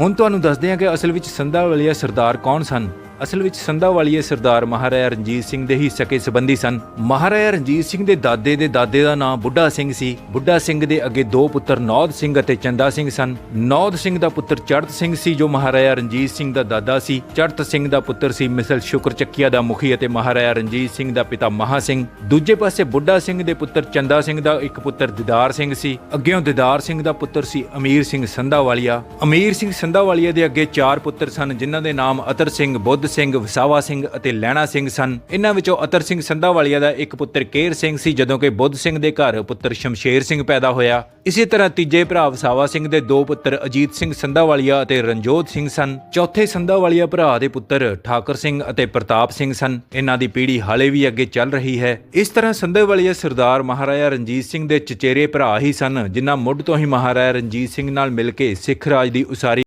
ਹੁਣ ਤੁਹਾਨੂੰ ਦੱਸਦੇ ਹਾਂ ਕਿ ਅਸਲ ਵਿੱਚ ਸੰਧਾ ਸੰਧਾਵਾਲੀਆ ਸਰਦਾਰ ਕੌਣ ਸਨ? ਅਸਲ ਵਿੱਚ ਸੰਧਾਵਾਲੀਆ ਸਰਦਾਰ ਮਹਾਰਾਜਾ ਰਣਜੀਤ ਸਿੰਘ ਦੇ ਹੀ ਸਕੇ ਸਬੰਧੀ ਸਨ। ਮਹਾਰਾਜਾ ਰਣਜੀਤ ਸਿੰਘ ਦੇ ਦਾਦੇ ਦੇ ਦਾਦੇ ਦਾ ਨਾਮ ਬੁੱਢਾ ਸਿੰਘ ਸੀ। ਬੁੱਢਾ ਸਿੰਘ ਦੇ ਅੱਗੇ ਦੋ ਪੁੱਤਰ ਨੌਦ ਸਿੰਘ ਅਤੇ ਚੰਦਾ ਸਿੰਘ ਸਨ। ਨੌਦ ਸਿੰਘ ਦਾ ਪੁੱਤਰ ਚੜਤ ਸਿੰਘ ਸੀ, ਜੋ ਮਹਾਰਾਜਾ ਰਣਜੀਤ ਸਿੰਘ ਦਾ ਦਾਦਾ ਸੀ। ਚੜਤ ਸਿੰਘ ਦਾ ਪੁੱਤਰ ਸੀ ਮਿਸਲ ਸ਼ੁਕਰ ਚੱਕੀਆ ਦਾ ਮੁਖੀ ਅਤੇ ਮਹਾਰਾਜਾ ਰਣਜੀਤ ਸਿੰਘ ਦਾ ਪਿਤਾ ਮਹਾ ਸਿੰਘ। ਦੂਜੇ ਪਾਸੇ ਬੁੱਢਾ ਸਿੰਘ ਦੇ ਪੁੱਤਰ ਚੰਦਾ ਸਿੰਘ ਦਾ ਇੱਕ ਪੁੱਤਰ ਦਿਦਾਰ ਸਿੰਘ ਸੀ। ਅੱਗੇੋਂ ਦਿਦਾਰ ਸਿੰਘ ਦਾ ਪੁੱਤਰ ਸੀ ਅਮੀਰ ਸਿੰਘ ਸੰਧਾਵਾਲੀਆ। ਅਮੀਰ ਸਿੰਘ ਸੰਧਾਵਾਲੀਆ ਦੇ ਅੱਗੇ ਚਾਰ ਪੁੱਤਰ ਸਨ, ਜਿਨ੍ਹਾਂ ਦੇ ਨਾਮ ਅਤਰ ਸਿੰਘ ਬੁੱਧ ਬੁੱਧ ਸਿੰਘ, ਵਸਾਵਾ ਸਿੰਘ ਅਤੇ ਲੈਣਾ ਸਿੰਘ ਸਨ। ਇਹਨਾਂ ਵਿੱਚੋਂ ਅਤਰ ਸਿੰਘ ਸੰਧਾਵਾਲੀਆ ਦਾ ਇੱਕ ਪੁੱਤਰ ਕੇਰ ਸਿੰਘ ਸੀ, ਜਦੋਂ ਕਿ ਬੁੱਧ ਸਿੰਘ ਦੇ ਘਰ ਪੁੱਤਰ ਸ਼ਮਸ਼ੇਰ ਸਿੰਘ ਪੈਦਾ ਹੋਇਆ। ਇਸੇ ਤਰ੍ਹਾਂ ਤੀਜੇ ਭਰਾ ਵਸਾਵਾ ਸਿੰਘ ਦੇ ਦੋ ਪੁੱਤਰ ਅਜੀਤ ਸਿੰਘ ਸੰਧਾਵਾਲੀਆ ਅਤੇ ਰਣਜੋਤ ਸਿੰਘ ਸਨ। ਚੌਥੇ ਸੰਧਾਵਾਲੀਆ ਭਰਾ ਦੇ ਪੁੱਤਰ ਠਾਕਰ ਸਿੰਘ ਅਤੇ ਪ੍ਰਤਾਪ ਸਿੰਘ ਸਨ। ਇਹਨਾਂ ਦੀ ਪੀੜ੍ਹੀ ਹਾਲੇ ਵੀ ਅੱਗੇ ਚੱਲ ਰਹੀ ਹੈ। ਇਸ ਤਰ੍ਹਾਂ ਸੰਧਾਵਾਲੀਆ ਸਰਦਾਰ ਮਹਾਰਾਜਾ ਰਣਜੀਤ ਸਿੰਘ ਦੇ ਚਚੇਰੇ ਭਰਾ ਹੀ ਸਨ, ਜਿਨ੍ਹਾਂ ਮੁੱਢ ਤੋਂ ਹੀ ਮਹਾਰਾਜਾ ਰਣਜੀਤ ਸਿੰਘ ਨਾਲ ਮਿਲ ਕੇ ਸਿੱਖ ਰਾਜ ਦੀ ਉਸਾਰੀ